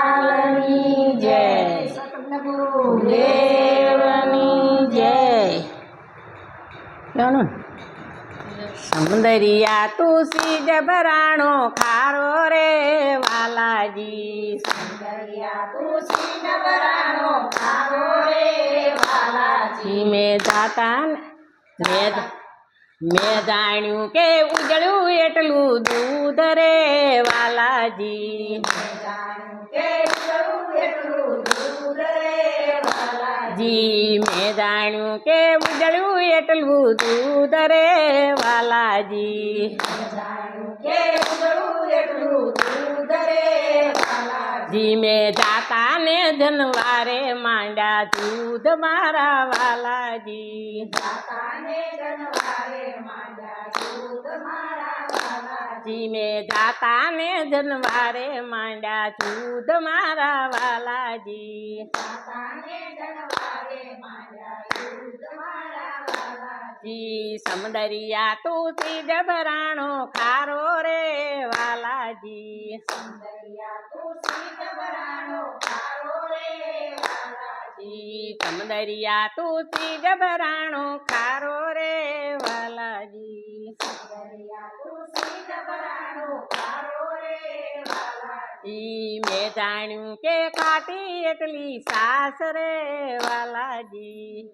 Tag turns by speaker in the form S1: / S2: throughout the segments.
S1: કનૈયાલાલની જય દેવની જય કહેવાનું સમુદરિયા તુસી જબરાણો ખારો રે વાલાજી જી મેં જાતા મેં મેં જાણ્યું કે ઉજળ્યું એટલું દૂધ રે વાલાજી. જી મેં જાણ્યું કે ઉજળ્યું એટલું દૂધ રે વાલાજી. જી મેં જાતા ને જનવારે માંડ્યા દૂધ મારા વાલાજી જી મેં જાતા ને જનવારે માંડ્યા દૂધ મારા વાલાજી જી સમદરિયા તુસી જબરાણો ખારો રે વાલાજી જી સમદરિયા તુસી ગભરાણો ખારો રે વાલાજી. જી મેં જાણ્યું કે કાટી એટલી સાસ રે વાલાજી.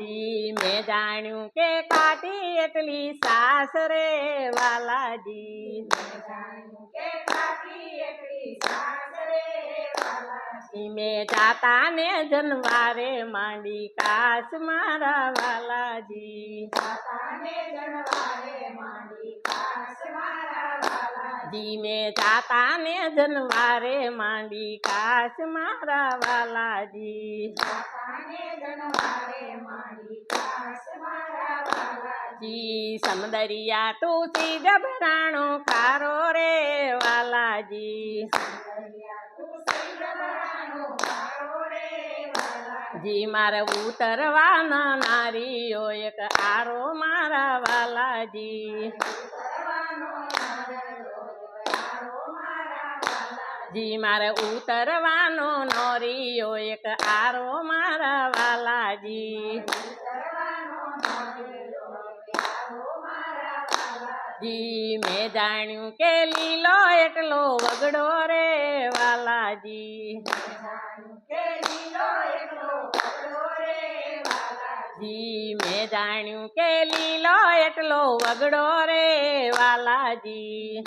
S1: જી મેં જાણ્યું કે કાટી એટલી સાસરે વાલાજી. મેં જાતા ને જનવારે માંડી કાશ મારા વાલાજી. જી મેં જાતા ને જનવારે માંડી કાશ મારા વાલાજી. જી સમદરિયા તુસી ગભરાણો કારો રે વાલાજી. જી મારે ઉતરવાના નારીઓ એક આરો મારા વાલાજી. જી મારે ઉતરવાનો નોરીઓ એક આરો મારા વાલાજી. જી, મેં જાણ્યું કે લીલો એટલો વગડો રે વાલાજી. જી, મેં જાણ્યું કે લીલો એટલો વગડો રે વાલાજી.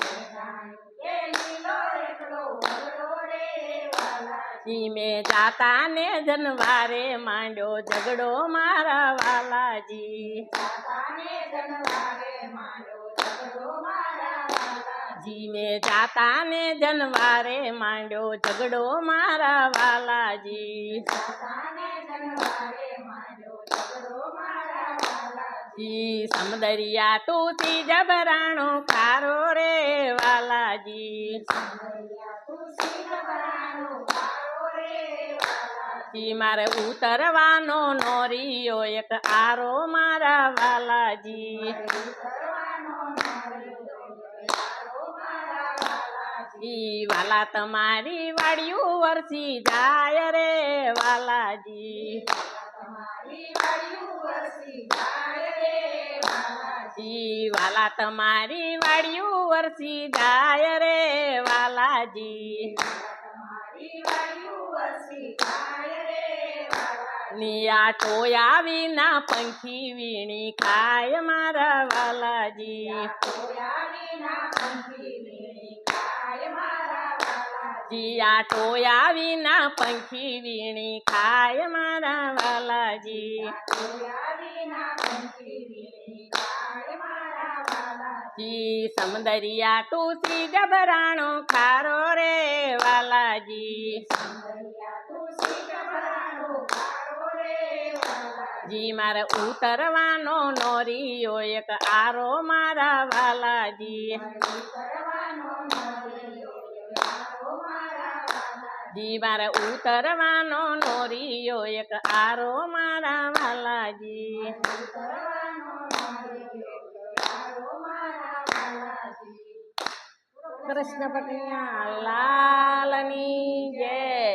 S1: જી મેં જાતા ને જનવારે માંડ્યો ઝઘડો મારા વાલાજી. જી મેં જાતા ને જનવારે માંડ્યો ઝઘડો મારા વાલાજી. સમદરિયા તું જબરાણો ખારો રે વાલાજી જી મારે ઉતરવાનો નોરીઓ, એક આરો મારા વાલાજી. વાલા તમારી વાડિયું વરસી જાય રે વાલાજી. વાલા તમારી વાડિયું વરસી જાય રે વાલાજી. નિયા ટોયા વિના પંખી વીણી ખાય મારા વાલાજી. જીયા ટોયા વિના પંખી વીણી ખાય મારા વાલાજી. જી સમદરિયા તુસી ગભરાણો ખારો રે વાલાજી. જી મારા ઉતરવાનો નોરીયો એક આરો મારા વાલાજી જી મારા ઉતરવાનો નોરીયો એક આરો મારા વાલાજી કૃષ્ણ પટિયા લાલની જય.